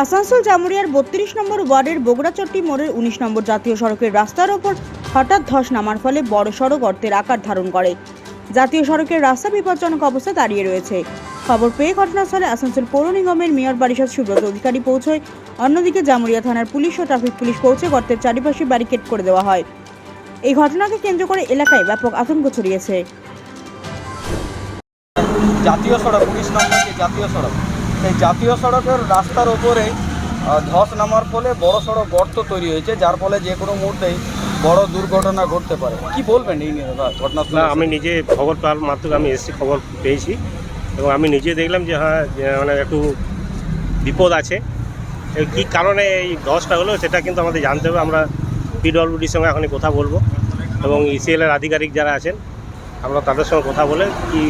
আসানসোল জামুরিয়ার বত্রিশ নম্বর ওয়ার্ডের বগুড়াচট্টি মোড়ের উনিশ নম্বর জাতীয় সড়কের রাস্তার ওপর হঠাৎ ধস নামার ফলে বড় সড়ক গর্তের আকার ধারণ করে। জাতীয় সড়কের রাস্তা বিপজ্জনক অবস্থায় দাঁড়িয়ে রয়েছে। খবর পেয়ে ঘটনাস্থলে আসানসোল পৌর নিগমের মেয়র পরিষদ সুব্রত অধিকারী পৌঁছয়। অন্যদিকে জামুরিয়া থানার পুলিশ ও ট্রাফিক পুলিশ পৌঁছে গর্তের চারিপাশে ব্যারিকেড করে দেওয়া হয়। এই ঘটনাকে কেন্দ্র করে এলাকায় ব্যাপক আতঙ্ক ছড়িয়েছে। জাতীয় সড়ক, উনিশ নম্বর জাতীয় সড়ক। এই জাতীয় সড়কের রাস্তার ওপরে ধস নামার ফলে বড় সড়ক গর্ত তৈরি হয়েছে যার ফলে যে কোনো মুহূর্তেই বড় দুর্ঘটনা ঘটতে পারে। কি বলবেন এই নিয়ে ঘটনাস্থলে না আমি নিজে খবর পাওয়ার মাত্র আমি এসেছি খবর পেয়েছি এবং আমি নিজে দেখলাম যে হ্যাঁ মানে একটু বিপদ আছে। কী কারণে এই ধসটা হলো সেটা কিন্তু আমাদের জানতে হবে। আমরা পিডব্লিউডির সঙ্গে এখনই কথা বলব এবং ইসিএলের আধিকারিক যারা আছেন আমরা তাদের সঙ্গে কথা বলে কি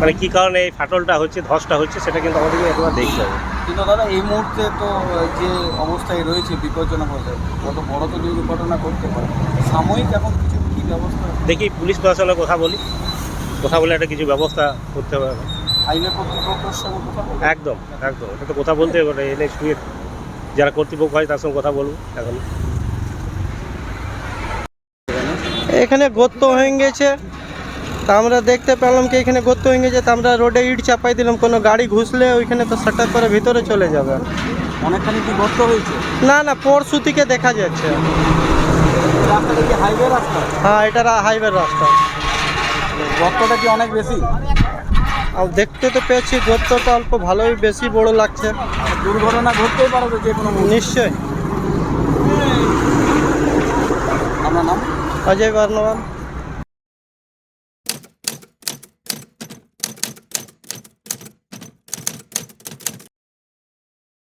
মানে কী কারণে এই ফাটলটা হচ্ছে ধসটা হচ্ছে সেটা কিন্তু আমাদেরকে একবার দেখতে হবে। কিন্তু দাদা এই মুহূর্তে তো যে অবস্থায় রয়েছে বিপজ্জনক অবস্থায় কত বড় তো দুর্ঘটনা ঘটতে পারে সাময়িক এখন কিছু কী ব্যবস্থা? দেখি পুলিশ প্রশাসনের কথা বলি। কথা বলে একটা কিছু ব্যবস্থা করতে হবে। এখন। হাইওয়ে কর্তৃপক্ষের সঙ্গে কথা একদম একদম। এটা তো কথা বলতে হবে এনে শুয়ে যারা কর্তৃপক্ষ হয় তার সঙ্গে কথা বলব এখন। এখানে গর্ত হয়ে গেছে। তা আমরা দেখতে পেলাম কি এখানে গর্ত হয়ে গেছে তা আমরা রোডে ইট চাপাই দিলাম কোনো গাড়ি ঘুষলে ওইখানে তো সাটার করে ভিতরে চলে যাবে। অনেকখানি কি গর্ত হয়েছে? না না পরশু থেকে দেখা যাচ্ছে। রাস্তাটা কি হাইওয়ে রাস্তা? হ্যাঁ এটা হাইওয়ে রাস্তা। গর্তটা কি অনেক বেশি? আর দেখতে তো পেয়েছি গর্তটা অল্প ভালোই বেশি বড় লাগছে। দুর্ঘটনা ঘটতেই পারে তো যে কোনো মুহূর্তে। নিশ্চয় আপনার নাম? অজয় বর্ণবান